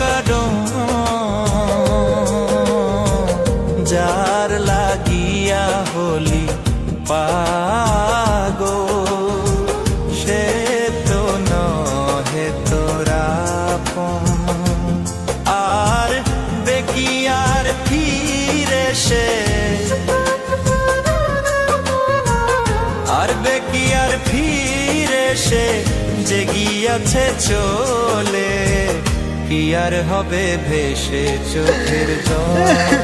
কারণ যার লাগিয়া হলি পাগো বেকিয়ার ফিরে সে যে গিয়াছে চলে কি আর হবে ভেসে চোখের জলে?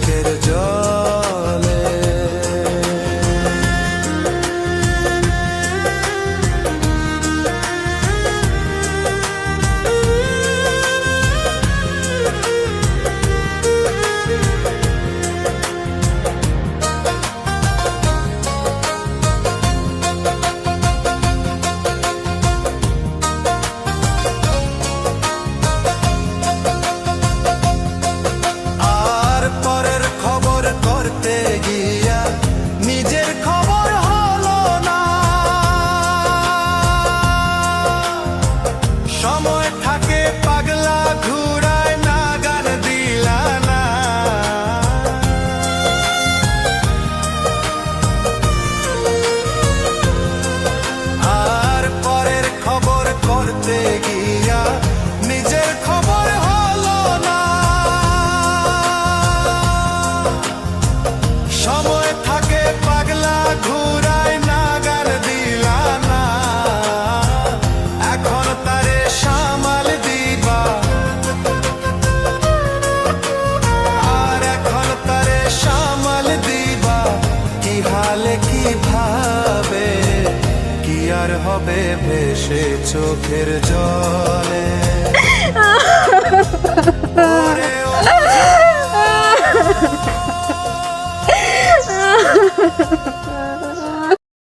হবে ভেসে চোখের জলে।